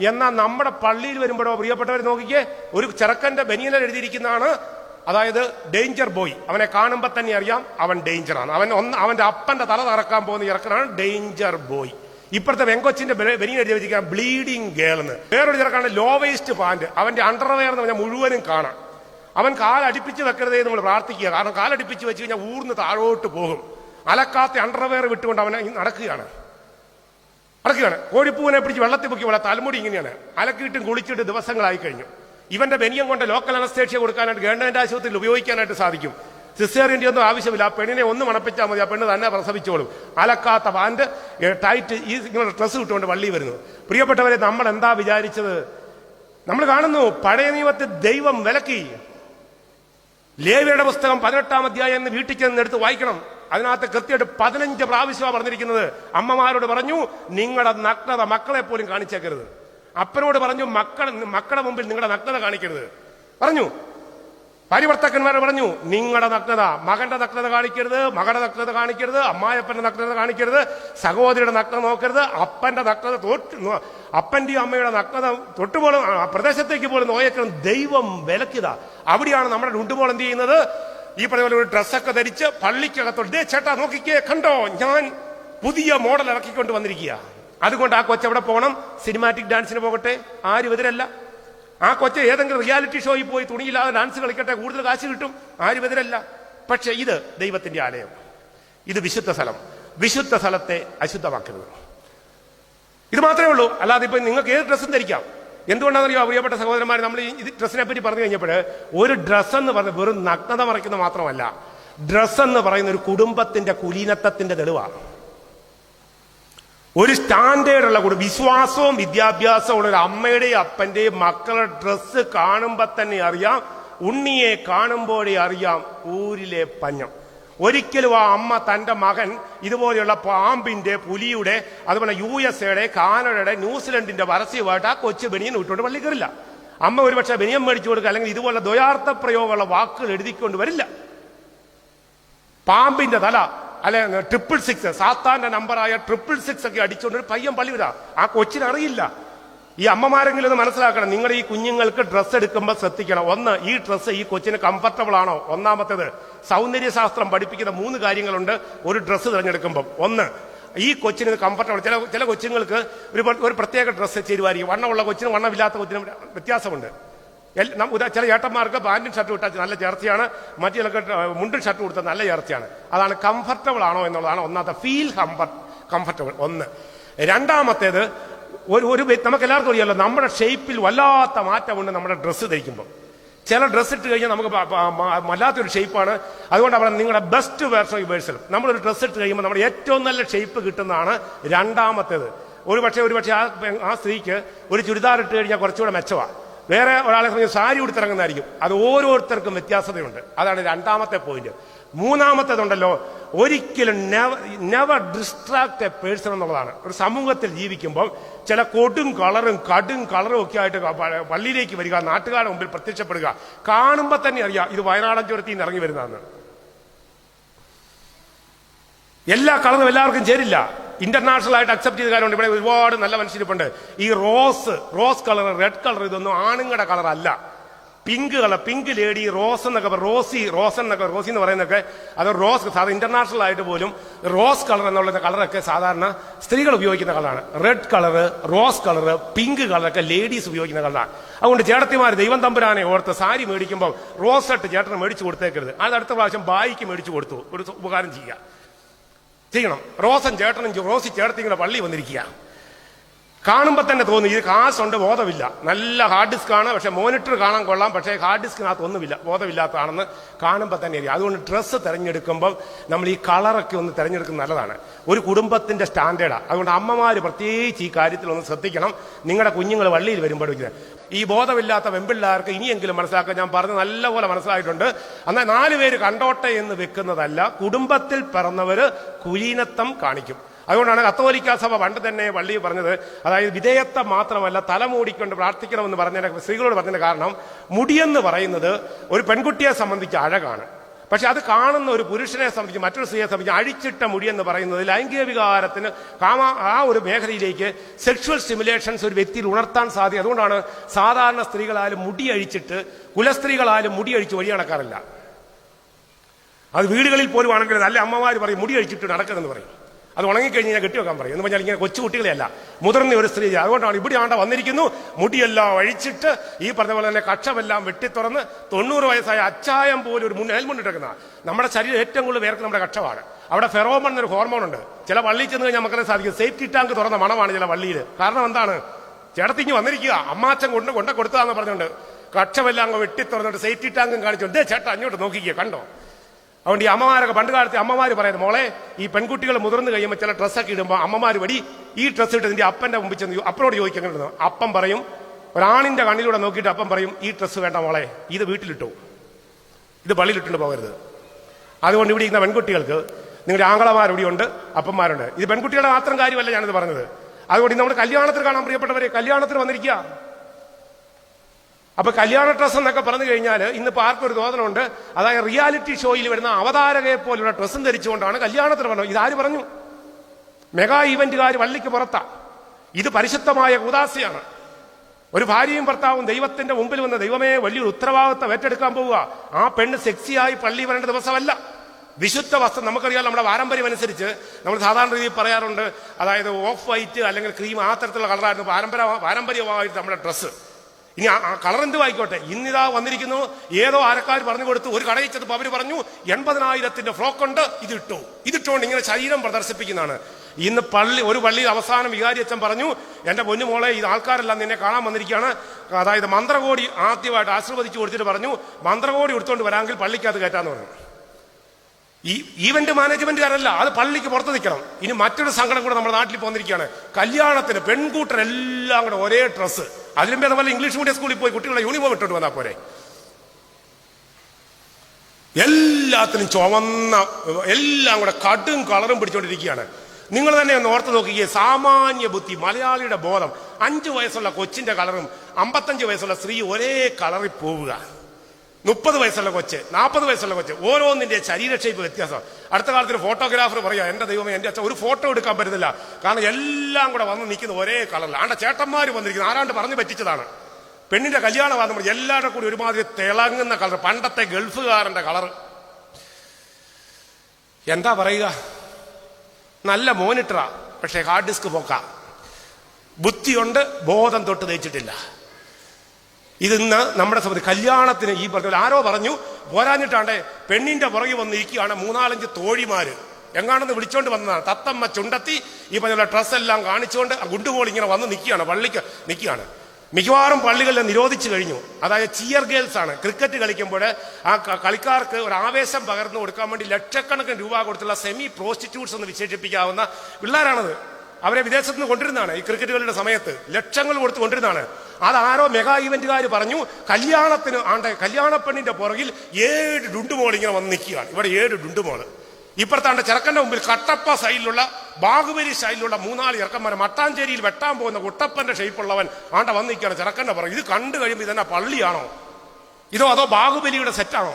എന്നാൽ നമ്മുടെ പള്ളിയിൽ വരുമ്പോഴോ പ്രിയപ്പെട്ടവർ നോക്കിക്കേ ഒരു ചെറുക്കന്റെ ബനിയനിൽ എഴുതിയിരിക്കുന്നതാണ് അതായത് ഡേഞ്ചർ ബോയ് അവനെ കാണുമ്പോൾ തന്നെ അറിയാം അവൻ ഡേഞ്ചറാണ് അവൻ ഒന്ന് അവന്റെ അപ്പന്റെ തല തറക്കാൻ പോകുന്ന ചെറുക്കനാണ് ഡേഞ്ചർ ബോയ് ഇപ്പോഴത്തെ വെങ്കൊച്ചിന്റെ ബനിയൻ എഴുതി വെച്ചിരിക്കാൻ ബ്ലീഡിങ് ഗേൾ എന്ന്. വേറൊരു ചെറുക്കാണ് ലോ വേസ്റ്റ് പാന്റ് അവന്റെ അണ്ടർവെയർ എന്ന് പറഞ്ഞാൽ മുഴുവനും കാണാം. അവൻ കാലടിപ്പിച്ച് വെക്കരുതേ നമ്മൾ പ്രാർത്ഥിക്കുക. കാരണം കാലടിപ്പിച്ച് വെച്ച് കഴിഞ്ഞാൽ ഊർന്ന് താഴോട്ട് പോകും. അലക്കാത്ത അണ്ടർവെയർ വിട്ടുകൊണ്ട് അവനെ നടക്കുകയാണ്. നടക്കുകയാണ് കോഴിപ്പൂവിനെ പിടിച്ച് വെള്ളത്തിൽ പൊക്കി വള തലമുടി ഇങ്ങനെയാണ്. അലക്കിയിട്ടും കുളിച്ചിട്ട് ദിവസങ്ങളായി കഴിഞ്ഞു. ഇവന്റെ ബനിയം കൊണ്ട് ലോക്കൽ അനസ്തേഷ്യ കൊടുക്കാനായിട്ട് ഗവൺമെന്റ് ആശുപത്രിയിൽ ഉപയോഗിക്കാനായിട്ട് സാധിക്കും. സിസ്റ്റേറിന്റെ ഒന്നും ആവശ്യമില്ല. ആ പെണ്ണിനെ ഒന്ന് മണപ്പിച്ചാൽ മതി. ആ പെണ്ണ് തന്നെ പ്രസവിച്ചോളും. അലക്കാത്ത പാന്റ് ടൈറ്റ് ഈ ഇങ്ങനെ ഡ്രസ്സ് ഇട്ടുകൊണ്ട് വള്ളി വരുന്നു. പ്രിയപ്പെട്ടവരെ നമ്മൾ എന്താ വിചാരിച്ചത്? നമ്മൾ കാണുന്നു പഴയ നിയമത്തിൽ ദൈവം വിലക്കി. ലേവിയുടെ പുസ്തകം പതിനെട്ടാം അധ്യായം എന്ന് വീട്ടിൽ ചെന്ന് എടുത്ത് വായിക്കണം. അതിനകത്ത് കൃത്യമായിട്ട് പതിനഞ്ച് പ്രാവശ്യമാണ് പറഞ്ഞിരിക്കുന്നത്. അമ്മമാരോട് പറഞ്ഞു നിങ്ങളുടെ നഗ്നത മക്കളെ പോലും കാണിച്ചേക്കരുത്. അപ്പനോട് പറഞ്ഞു മക്കളെ മക്കളുടെ മുമ്പിൽ നിങ്ങളുടെ നഗ്നത കാണിക്കരുത്. പറഞ്ഞു. പരിവർത്തകന്മാർ പറഞ്ഞു നിങ്ങളുടെ നഗ്നത മകന്റെ നഗ്നത കാണിക്കരുത് മകളുടെ നഗ്നത കാണിക്കരുത് അമ്മായപ്പന്റെ നഗ്നത കാണിക്കരുത് സഹോദരിയുടെ നഗ്നത നോക്കരുത് അപ്പന്റെ നഗ്നത തൊട്ട് അപ്പന്റെയും അമ്മയുടെ നഗ്നത തൊട്ടുപോലും പ്രദേശത്തേക്ക് പോലും നോയക്കണം ദൈവം വിലക്കിതാ അവിടെയാണ് നമ്മുടെ ഉണ്ടുപോൾ എന്ത് ചെയ്യുന്നത്? ഈ പറഞ്ഞ പോലെ ഒരു ഡ്രസ്സൊക്കെ ധരിച്ച് പള്ളിക്കകത്തോട്ട് ദേ ചേട്ടാ നോക്കിക്കേ കണ്ടോ? ഞാൻ പുതിയ മോഡൽ ഇറക്കിക്കൊണ്ട് വന്നിരിക്കുക അതുകൊണ്ട് ആ കൊച്ചെവിടെ പോകണം? സിനിമാറ്റിക് ഡാൻസിന് പോകട്ടെ? ആരും എതിരല്ല. ആ കൊച്ച ഏതെങ്കിലും റിയാലിറ്റി ഷോയിൽ പോയി തുണിയില്ലാതെ ഡാൻസ് കളിക്കട്ടെ കൂടുതൽ കാശ് കിട്ടും? ആരും എതിരല്ല. പക്ഷെ ഇത് ദൈവത്തിന്റെ ആലയം. ഇത് വിശുദ്ധ സ്ഥലം. വിശുദ്ധ സ്ഥലത്തെ അശുദ്ധമാക്കരുത്. ഇത് മാത്രമേ ഉള്ളൂ. അല്ലാതെ ഇപ്പൊ നിങ്ങൾക്ക് ഏത് ഡ്രസ്സും ധരിക്കാം. എന്തുകൊണ്ടാണെന്നറിയോ പ്രിയപ്പെട്ട സഹോദരന്മാർ നമ്മൾ ഈ ഡ്രസ്സിനെ പറ്റി പറഞ്ഞു കഴിഞ്ഞപ്പോൾ ഒരു ഡ്രസ്സ് എന്ന് പറഞ്ഞ വെറും നഗ്നത മറയ്ക്കുന്ന മാത്രമല്ല ഡ്രസ്സ് എന്ന് പറയുന്ന ഒരു കുടുംബത്തിന്റെ കുലീനത്വത്തിന്റെ തെളിവാണ് ഒരു സ്റ്റാൻഡേർഡ് ഉള്ള കൂടെ വിശ്വാസവും വിദ്യാഭ്യാസവും ഉള്ള ഒരു അമ്മയുടെയും അപ്പന്റെയും മക്കളുടെ ഡ്രസ്സ് കാണുമ്പോൾ തന്നെ അറിയാം ഉണ്ണിയെ കാണുമ്പോഴേ അറിയാം ഊരിലെ പഞ്ഞം. ഒരിക്കലും ആ അമ്മ തന്റെ മകൻ ഇതുപോലെയുള്ള പാമ്പിന്റെ പുലിയുടെ അതുപോലെ യു എസ് എയുടെ കാനഡയുടെ ന്യൂസിലൻഡിന്റെ പരസ്യമായിട്ട് ആ കൊച്ചു ബനിയൻ വിട്ടുകൊണ്ട് പള്ളി കയറില്ല. അമ്മ ഒരുപക്ഷെ ബനിയം മേടിച്ചു കൊടുക്കുക അല്ലെങ്കിൽ ഇതുപോലെ ദ്വയാർത്ഥ പ്രയോഗമുള്ള വാക്കുകൾ എഴുതിക്കൊണ്ട് വരില്ല. പാമ്പിന്റെ തല അല്ലെ ട്രിപ്പിൾ സിക്സ് സാത്താന്റെ നമ്പറായ ട്രിപ്പിൾ സിക്സ് ഒക്കെ അടിച്ചുകൊണ്ട് ഒരു പയ്യൻ പള്ളി വിടാം. ആ കൊച്ചിന് അറിയില്ല ഈ അമ്മമാരെങ്കിലും ഒന്ന് മനസ്സിലാക്കണം. നിങ്ങൾ ഈ കുഞ്ഞുങ്ങൾക്ക് ഡ്രസ്സ് എടുക്കുമ്പോൾ ശ്രദ്ധിക്കണം. ഒന്ന് ഈ ഡ്രസ്സ് ഈ കൊച്ചിന് കംഫർട്ടബിൾ ആണോ? ഒന്നാമത്തേത് സൗന്ദര്യശാസ്ത്രം പഠിപ്പിക്കുന്ന മൂന്ന് കാര്യങ്ങളുണ്ട് ഒരു ഡ്രസ്സ് തിരഞ്ഞെടുക്കുമ്പോൾ ഒന്ന് ഈ കൊച്ചിന് കംഫർട്ടബിൾ ചില ചില കൊച്ചുങ്ങൾക്ക് ഒരു ഒരു പ്രത്യേക ഡ്രസ്സ് ചേരുവായിരിക്കും. വണ്ണമുള്ള കൊച്ചിനും വണ്ണമില്ലാത്ത കൊച്ചിനും വ്യത്യാസമുണ്ട്. ചില ഏട്ടന്മാർക്ക് പാന്റും ഷർട്ടും ഇട്ടാൽ നല്ല ചേർച്ചയാണ്. മറ്റു ചിലക്ക് മുണ്ടും ഷർട്ടും കൊടുത്താൽ നല്ല ചേർച്ചയാണ്. അതാണ് കംഫർട്ടബിൾ ആണോ എന്നുള്ളതാണ് ഒന്നാമത്തെ ഫീൽ കംഫർട്ടബിൾ ഒന്ന് രണ്ടാമത്തേത് ഒരു ഒരു നമുക്ക് എല്ലാവർക്കും അറിയാമല്ലോ നമ്മുടെ ഷേപ്പിൽ വല്ലാത്ത മാറ്റമുണ്ട് നമ്മുടെ ഡ്രസ്സ് ധരിക്കുമ്പോൾ ചില ഡ്രസ്സ് ഇട്ട് കഴിഞ്ഞാൽ നമുക്ക് വല്ലാത്തൊരു ഷേപ്പാണ് അതുകൊണ്ട് അവിടെ നിങ്ങളുടെ ബെസ്റ്റ് വേർഷൻ വേഴ്സൽ നമ്മളൊരു ഡ്രസ്സ് ഇട്ട് കഴിയുമ്പോൾ നമ്മുടെ ഏറ്റവും നല്ല ഷേപ്പ് കിട്ടുന്നതാണ് രണ്ടാമത്തേത്. ഒരു പക്ഷേ ഒരു പക്ഷേ ആ സ്ത്രീക്ക് ഒരു ചുരിദാർ ഇട്ട് കഴിഞ്ഞാൽ കുറച്ചുകൂടെ മെച്ചമാണ് വേറെ ഒരാളെ സംബന്ധിച്ച് സാരി ഉടുത്തിറങ്ങുന്നതായിരിക്കും. അത് ഓരോരുത്തർക്കും വ്യത്യാസതയുണ്ട്. അതാണ് രണ്ടാമത്തെ പോയിന്റ് മൂന്നാമത്തേതുണ്ടല്ലോ ഒരിക്കലും never never distract a person എന്നുള്ളതാണ്. ഒരു സമൂഹത്തിൽ ജീവിക്കുമ്പോൾ ചില കൊടും കളറും കടും കളറും ഒക്കെ ആയിട്ട് പള്ളിയിലേക്ക് വരിക നാട്ടുകാരുടെ മുമ്പിൽ പ്രത്യക്ഷപ്പെടുക കാണുമ്പോൾ തന്നെ അറിയാം ഇത് വയനാടൻ ചുരത്തിൽ നിന്ന് ഇറങ്ങി വരുന്നതാണ്. എല്ലാ കളറും എല്ലാവർക്കും ചേരില്ല. ഇന്റർനാഷണൽ ആയിട്ട് അക്സെപ്റ്റ് ചെയ്ത കാര്യമുണ്ട്. ഇവിടെ ഒരുപാട് നല്ല മനുഷ്യരിപ്പുണ്ട്. ഈ rose rose colour red colour ഇതൊന്നും ആണുങ്ങളുടെ കളർ അല്ല pink colour pink lady rose എന്നൊക്കെ റോസി റോസ് എന്നൊക്കെ റോസി എന്ന് പറയുന്നൊക്കെ അത് റോസ് സാധാരണ ഇന്റർനാഷണൽ ആയിട്ട് പോലും റോസ് കളർ എന്നുള്ള കളറൊക്കെ സാധാരണ സ്ത്രീകൾ ഉപയോഗിക്കുന്ന കളറാണ്. Red colour rose colour pink കളറൊക്കെ ലേഡീസ് ഉപയോഗിക്കുന്ന കളറാണ്. അതുകൊണ്ട് ചേട്ടത്തിമാർ ദൈവം തമ്പുരാനെ ഓർത്ത് സാരി മേടിക്കുമ്പോൾ റോസ് ഷർട്ട് ചേട്ടന് മേടിച്ചു കൊടുത്തേക്കരുത്. അത് അടുത്ത പ്രാവശ്യം ബായിക്ക് മേടിച്ചു കൊടുത്തു. ഒരു ഉപകാരം ചെയ്യുക. ചെയ്യണം റോസൻ ചേട്ടനും റോസി ചേട്ടത്തിങ്ങനെ പള്ളി വന്നിരിക്കുക കാണുമ്പോൾ തന്നെ തോന്നി ഇത് കാശുണ്ട് ബോധമില്ല. നല്ല ഹാർഡ് ഡിസ്ക് ആണ് പക്ഷെ മോണിറ്റർ കാണാൻ കൊള്ളാം പക്ഷേ ഹാർഡ് ഡിസ്കിനകത്ത് ഒന്നുമില്ല ബോധമില്ലാത്തതാണെന്ന് കാണുമ്പോൾ തന്നെ അറിയാം അതുകൊണ്ട് ഡ്രസ്സ് തിരഞ്ഞെടുക്കുമ്പോൾ നമ്മൾ ഈ കളറൊക്കെ ഒന്ന് തിരഞ്ഞെടുക്കുന്നത് നല്ലതാണ്. ഒരു കുടുംബത്തിന്റെ സ്റ്റാൻഡേർഡാണ് അതുകൊണ്ട് അമ്മമാർ പ്രത്യേകിച്ച് ഈ കാര്യത്തിൽ ഒന്ന് ശ്രദ്ധിക്കണം. നിങ്ങളുടെ കുഞ്ഞുങ്ങൾ വള്ളിയിൽ വരുമ്പോൾ ഈ ബോധമില്ലാത്ത വെമ്പിള്ളാർക്ക് ഇനിയെങ്കിലും മനസ്സിലാക്കാൻ ഞാൻ പറഞ്ഞ് നല്ലപോലെ മനസ്സിലായിട്ടുണ്ട്. എന്നാൽ നാല് പേര് കണ്ടോട്ടെ എന്ന് വെക്കുന്നതല്ല കുടുംബത്തിൽ പിറന്നവര് കുലീനത്വം കാണിക്കും. അതുകൊണ്ടാണ് കത്തോലിക്ക സഭ പണ്ട് തന്നെ വള്ളി പറഞ്ഞത് അതായത് വിധേയത്വം മാത്രമല്ല തല മൂടിക്കൊണ്ട് പ്രാർത്ഥിക്കണമെന്ന് പറഞ്ഞതിന് സ്ത്രീകളോട് പറഞ്ഞതിന് കാരണം മുടിയെന്ന് പറയുന്നത് ഒരു പെൺകുട്ടിയെ സംബന്ധിച്ച് അഴകാണ്. പക്ഷെ അത് കാണുന്ന ഒരു പുരുഷനെ സംബന്ധിച്ച് മറ്റൊരു സ്ത്രീയെ സംബന്ധിച്ച് അഴിച്ചിട്ട മുടി എന്ന് പറയുന്നത് ലൈംഗിക വികാരത്തിന് കാമ ആ ഒരു മേഖലയിലേക്ക് സെക്ഷുവൽ സ്റ്റിമുലേഷൻസ് ഒരു വ്യക്തിയിൽ ഉണർത്താൻ സാധ്യത. അതുകൊണ്ടാണ് സാധാരണ സ്ത്രീകളാലും മുടി അഴിച്ചിട്ട് കുലസ്ത്രീകളാലും മുടി അഴിച്ച് വഴി നടക്കാറില്ല അത് വീടുകളിൽ പോലും ആണെങ്കിൽ നല്ല അമ്മമാർ പറയും മുടി അഴിച്ചിട്ട് നടക്കണമെന്ന് പറയും. അത് ഉണങ്ങിക്കഴിഞ്ഞ് ഞാൻ കെട്ടി വെക്കാൻ പറയും. എന്ന് പറഞ്ഞാൽ ഇങ്ങനെ കൊച്ചു കുട്ടികളെയല്ല. മുതിർന്ന ഒരു സ്ത്രീ അതുകൊണ്ടാണ് ഇവിടെ ആണ്ട വന്നിരിക്കുന്നു. മുടിയെല്ലാം അഴിച്ചിട്ട് ഈ പറഞ്ഞ പോലെ തന്നെ കക്ഷമെല്ലാം വെട്ടിത്തുറന്ന് തൊണ്ണൂറ് വയസ്സായ അച്ചായം പോലും ഒരു മുൻ മുന്നിട്ടിരിക്കുന്ന നമ്മുടെ ശരീരം ഏറ്റവും കൂടുതൽ വേർക്ക് നമ്മുടെ കക്ഷമാണ്. അവിടെ ഫെറോമൺ എന്നൊരു ഹോർമോൺ ഉണ്ട്. ചില വള്ളിയിൽ ചെന്ന് കഴിഞ്ഞാൽ നമുക്കത് സാധിക്കും. സേഫ്റ്റി ടാങ്ക് തുറന്ന മണമാണ് ചില വള്ളിയിൽ. കാരണം എന്താണ്? ചേട്ടത്തിഞ്ഞ് വന്നിരിക്കുക. അമ്മാച്ചൻ കൊണ്ട് കൊണ്ട കൊടുത്താന്ന് പറഞ്ഞുകൊണ്ട് കക്ഷമെല്ലാം അങ്ങ് വെട്ടി തുറന്നിട്ട് സേഫ്റ്റി ടാങ്കും കാണിച്ചുകൊണ്ട് ചേട്ടാ അങ്ങോട്ട് നോക്കിക്കുക കണ്ടോ? അതുകൊണ്ട് ഈ അമ്മമാരൊക്കെ പണ്ട് കാലത്തെ അമ്മമാർ പറയുന്നത് മോളെ ഈ പെൺകുട്ടികൾ മുതിർന്നു കഴിയുമ്പോൾ ചില ഡ്രസ്സൊക്കെ ഇടുമ്പോൾ അമ്മമാർ വടി ഈ ഡ്രസ്സ് ഇട്ട് നിന്റെ അപ്പന്റെ മുമ്പിൽ ചെന്ന് അപ്പനോട് ചോദിക്കുന്നു അപ്പം പറയും ഒരാണിന്റെ കണ്ണിലൂടെ നോക്കിയിട്ട് അപ്പം പറയും ഈ ഡ്രസ്സ് വേണ്ട മോളെ ഇത് വീട്ടിലിട്ടു. ഇത് പള്ളിയിലിട്ടുണ്ട് പോകരുത്. അതുകൊണ്ട് ഇവിടെ ഇരിക്കുന്ന പെൺകുട്ടികൾക്ക് നിങ്ങളുടെ ആങ്ങളമാർ ഇവിടെയുണ്ട് അപ്പന്മാരുണ്ട്. ഇത് പെൺകുട്ടികളുടെ മാത്രം കാര്യമല്ല ഞാനിത് പറഞ്ഞത്. അതുകൊണ്ട് നമ്മുടെ കല്യാണത്തിന് കാണാൻ പ്രിയപ്പെട്ടവരെ കല്യാണത്തിന് വന്നിരിക്കുക. അപ്പൊ കല്യാണ ഡ്രസ് എന്നൊക്കെ പറഞ്ഞു കഴിഞ്ഞാൽ ഇന്ന് പാർക്ക് ഒരു തോന്നലുണ്ട് അതായത് റിയാലിറ്റി ഷോയിൽ വരുന്ന അവതാരകയെ പോലുള്ള ഡ്രസ്സും ധരിച്ചുകൊണ്ടാണ് കല്യാണത്തിന് പറഞ്ഞത് ഇതാര് പറഞ്ഞു? മെഗാ ഈവന്റുകാർ വള്ളിക്ക് പുറത്താ. ഇത് പരിശുദ്ധമായ ഉദാസിയാണ് ഒരു ഭാര്യയും ഭർത്താവും ദൈവത്തിന്റെ മുമ്പിൽ വന്ന ദൈവമേ വലിയൊരു ഉത്തരവാദിത്തം ഏറ്റെടുക്കാൻ പോവുക. ആ പെണ്ണ് സെക്സിയായി പള്ളി വരേണ്ട ദിവസമല്ല. വിശുദ്ധ വസ്ത്രം നമുക്കറിയാം നമ്മുടെ പാരമ്പര്യം അനുസരിച്ച് നമ്മൾ സാധാരണ രീതിയിൽ പറയാറുണ്ട്. അതായത് ഓഫ് വൈറ്റ് അല്ലെങ്കിൽ ക്രീം ആ തരത്തിലുള്ള കളറായിരുന്നു പാരമ്പര്യ പാരമ്പര്യമായിട്ട് നമ്മുടെ ഡ്രസ്സ്. ഇനി ആ കളർ എന്ത് വായിക്കോട്ടെ ഇന്നിതാ വന്നിരിക്കുന്നു. ഏതോ ആരക്കാർ പറഞ്ഞു കൊടുത്തു ഒരു കടയിൽ ചെന്നപ്പോൾ അവർ പറഞ്ഞു എൺപതിനായിരത്തിന്റെ ഫ്രോക്ക് ഉണ്ട് ഇത് ഇട്ടു. ഇതിട്ടുകൊണ്ട് ഇങ്ങനെ ശരീരം പ്രദർശിപ്പിക്കുന്നതാണ്. ഇന്ന് പള്ളി ഒരു പള്ളിയിൽ അവസാനം വികാരി അച്ഛൻ പറഞ്ഞു എന്റെ പൊന്നുമോളെ ഇത് ആൾക്കാരെല്ലാം നിന്നെ കാണാൻ വന്നിരിക്കുകയാണ്. അതായത് മന്ത്രകോടി ആദ്യമായിട്ട് ആശീർവദിച്ചു കൊടുത്തിട്ട് പറഞ്ഞു മന്ത്രകോടി എടുത്തുകൊണ്ട് വരാമെങ്കിൽ പള്ളിക്കകത്ത് കയറ്റാന്ന് പറഞ്ഞു. ഈ ഈവന്റ് മാനേജ്മെന്റുകാരല്ല അത് പള്ളിക്ക് പുറത്ത് നിൽക്കണം. ഇനി മറ്റൊരു സങ്കടം കൂടെ നമ്മുടെ നാട്ടിൽ പോന്നിരിക്കുകയാണ് കല്യാണത്തിന് പെൺകൂട്ടരെല്ലാം കൂടെ ഒരേ ഡ്രസ്സ് അതിലും വല്ല ഇംഗ്ലീഷ് മീഡിയം സ്കൂളിൽ പോയി കുട്ടികളെ യൂണിഫോം ഇട്ടിട്ട് വന്നാൽ പോരെ. എല്ലാത്തിനും ചുവന്ന എല്ലാം കൂടെ കടും കളറും പിടിച്ചോണ്ടിരിക്കുകയാണ്. നിങ്ങൾ തന്നെ ഒന്ന് ഓർത്ത് നോക്കിയേ സാമാന്യ ബുദ്ധി മലയാളിയുടെ ബോധം. അഞ്ചു വയസ്സുള്ള കൊച്ചിന്റെ കളറും അമ്പത്തഞ്ച് വയസ്സുള്ള സ്ത്രീ ഒരേ കളറിൽ പോവുക. മുപ്പത് വയസ്സുള്ള കൊച്ച് നാൽപ്പത് വയസ്സുള്ള കൊച്ച്. ഓരോന്നിന്റെ ശരീര ഷേപ്പ് വ്യത്യാസം. അടുത്ത കാലത്ത് ഫോട്ടോഗ്രാഫർ പറയാം എന്റെ ദൈവമേ എന്റെ അച്ഛൻ ഒരു ഫോട്ടോ എടുക്കാൻ പറ്റുന്നില്ല കാരണം എല്ലാം കൂടെ വന്ന് നിൽക്കുന്ന ഒരേ കളറിൽ ആണ്ട ചേട്ടന്മാർ വന്നിരിക്കുന്നത് ആരാണ്ട് പറഞ്ഞു പറ്റിച്ചതാണ്. പെണ്ണിന്റെ കല്യാണം വന്നപ്പോൾ എല്ലാവരുടെ കൂടി ഒരുമാതിരി തിളങ്ങുന്ന കളർ പണ്ടത്തെ ഗൾഫുകാരന്റെ കളർ എന്താ പറയുക? നല്ല മോനിട്ടറ പക്ഷേ ഹാർഡ് ഡിസ്ക് പോക്ക. ബുദ്ധിയുണ്ട് ബോധം തൊട്ട് തേച്ചിട്ടില്ല ഇതിന്ന് നമ്മുടെ സംബന്ധിച്ച് കല്യാണത്തിന് ഈ പറഞ്ഞ ആരോ പറഞ്ഞു പോരാഞ്ഞിട്ടാണ്ടേ പെണ്ണിന്റെ പുറകെ വന്ന് ഇരിക്കുകയാണ് മൂന്നാലഞ്ച് തോഴിമാര്. എങ്ങാണെന്ന് വിളിച്ചോണ്ട് വന്നതാണ്. തത്തമ്മ ചുണ്ടത്തി ഈ പറഞ്ഞ ഡ്രസ് എല്ലാം കാണിച്ചുകൊണ്ട് ഗുണ്ടുപോൾ ഇങ്ങനെ വന്ന് നിൽക്കുകയാണ് പള്ളിക്ക് നിൽക്കുകയാണ്. മിക്കവാറും പള്ളികളിൽ നിരോധിച്ചു കഴിഞ്ഞു. അതായത് ചിയർ ഗേൾസ് ആണ്. ക്രിക്കറ്റ് കളിക്കുമ്പോൾ ആ കളിക്കാർക്ക് ഒരു ആവേശം പകർന്നു കൊടുക്കാൻ വേണ്ടി ലക്ഷക്കണക്കിന് രൂപ കൊടുത്തുള്ള സെമി പ്രോസ്റ്റിറ്റ്യൂട്ട്സ് എന്ന് വിശേഷിപ്പിക്കാവുന്ന പിള്ളേരാണത്. അവരെ വിദേശത്ത് നിന്ന് കൊണ്ടിരുന്നതാണ് ഈ ക്രിക്കറ്റുകളുടെ സമയത്ത് ലക്ഷങ്ങൾ കൊടുത്ത് കൊണ്ടിരുന്നതാണ് അതാരോ മെഗാ ഇവന്റുകാർ പറഞ്ഞു കല്യാണത്തിന് ആണ്ടെ കല്യാണപ്പെണ്ണിന്റെ പുറകിൽ ഏഴ് ഡുണ്ടുമോൾ ഇങ്ങനെ വന്ന് നിൽക്കുകയാണ്. ഇവിടെ ഏഴ് ഡുണ്ടുമോൾ ഇപ്പുറത്താണ്ട് ചെറുക്കന്റെ മുമ്പിൽ കട്ടപ്പ സൈഡിലുള്ള ബാഹുബലി സ്റ്റൈലിലുള്ള മൂന്നാൽ ചെറുക്കന്മാരെ മട്ടാഞ്ചേരിയിൽ വെട്ടാൻ പോകുന്ന കുട്ടപ്പന്റെ ഷേപ്പുള്ളവൻ ആണ്ട വന്ന് നിൽക്കുകയാണ് ചെറുക്കന്റെ പുറകിൽ. ഇത് കണ്ടു കഴിയുമ്പോൾ ഇതെന്നാ പള്ളിയാണോ? ഇതോ അതോ ബാഹുബലിയുടെ സെറ്റാണോ